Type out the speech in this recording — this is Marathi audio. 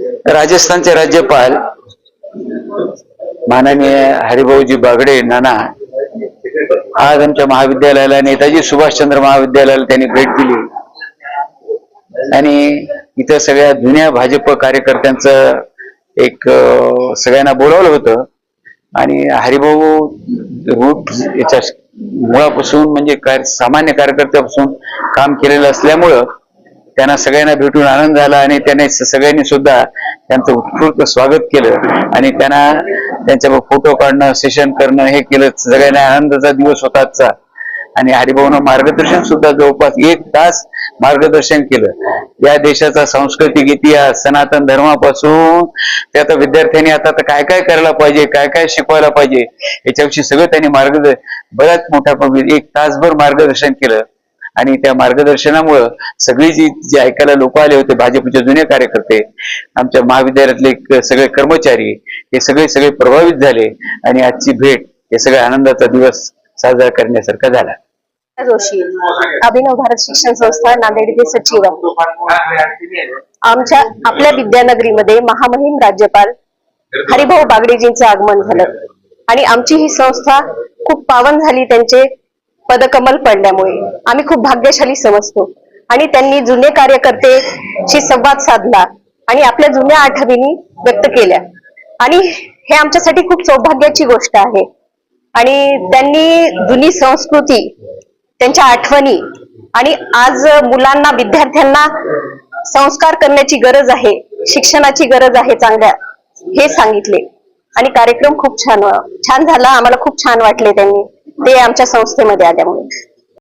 राजस्थानचे राज्यपाल माननीय हरिभाऊजी बागडे नाना आज आमच्या महाविद्यालयाला नेताजी सुभाषचंद्र महाविद्यालयाला त्यांनी भेट दिली. आणि इथं सगळ्या जुन्या भाजप कार्यकर्त्यांचं एक सगळ्यांना बोलावलं होतं. आणि हरिभाऊ रूट याच्या मुळापासून म्हणजे काय सामान्य कार्यकर्त्यापासून काम केलेलं असल्यामुळं त्यांना सगळ्यांना भेटून आनंद झाला आणि त्याने सगळ्यांनी सुद्धा त्यांचं उत्स्फूर्त स्वागत केलं. आणि त्यांना त्यांच्या फोटो काढणं सेशन करणं हे केलं. सगळ्यांना आनंदाचा दिवस होताचा आणि हरिभाऊनं मार्गदर्शन सुद्धा जवळपास एक तास मार्गदर्शन केलं. या देशाचा सांस्कृतिक इतिहास सनातन धर्मापासून ते आता विद्यार्थ्यांनी आता तर काय काय करायला पाहिजे काय काय शिकवायला पाहिजे याच्याविषयी सगळं त्यांनी मार्गदर्शन बऱ्याच मोठ्या एक तासभर मार्गदर्शन केलं. आणि त्या मार्गदर्शनामुळं सगळी जी जे ऐकायला लोक आले होते भाजपचे जुने कार्यकर्ते आमच्या महाविद्यालयातले सगळे कर्मचारी हे सगळे सगळे प्रभावित झाले आणि आजची भेट हे सगळ्या आनंदाचा दिवस साजरा करण्यासारखा झाला. जोशी अभिनव भारत शिक्षण संस्था नांदेड येथे सचिव आमच्या आपल्या विद्यानगरीमध्ये महामहिम राज्यपाल हरिभाऊ बागडेजींचं आगमन झालं. आणि आमची ही संस्था खूप पावन झाली त्यांचे पदकमल पडल्यामुळे. आम्ही खूप भाग्यशाली समजतो. आणि त्यांनी जुने कार्यकर्तेशी संवाद साधला आणि आपल्या जुन्या आठवणी व्यक्त केल्या. आणि हे आमच्यासाठी खूप सौभाग्याची गोष्ट आहे. आणि त्यांनी जुनी संस्कृती त्यांच्या आठवणी आणि आज मुलांना विद्यार्थ्यांना संस्कार करण्याची गरज आहे शिक्षणाची गरज आहे चांगल्या हे सांगितले. आणि कार्यक्रम खूप छान छान झाला. आम्हाला खूप छान वाटले त्यांनी. ते आमच्या संस्थेमध्ये आल्यामुळे.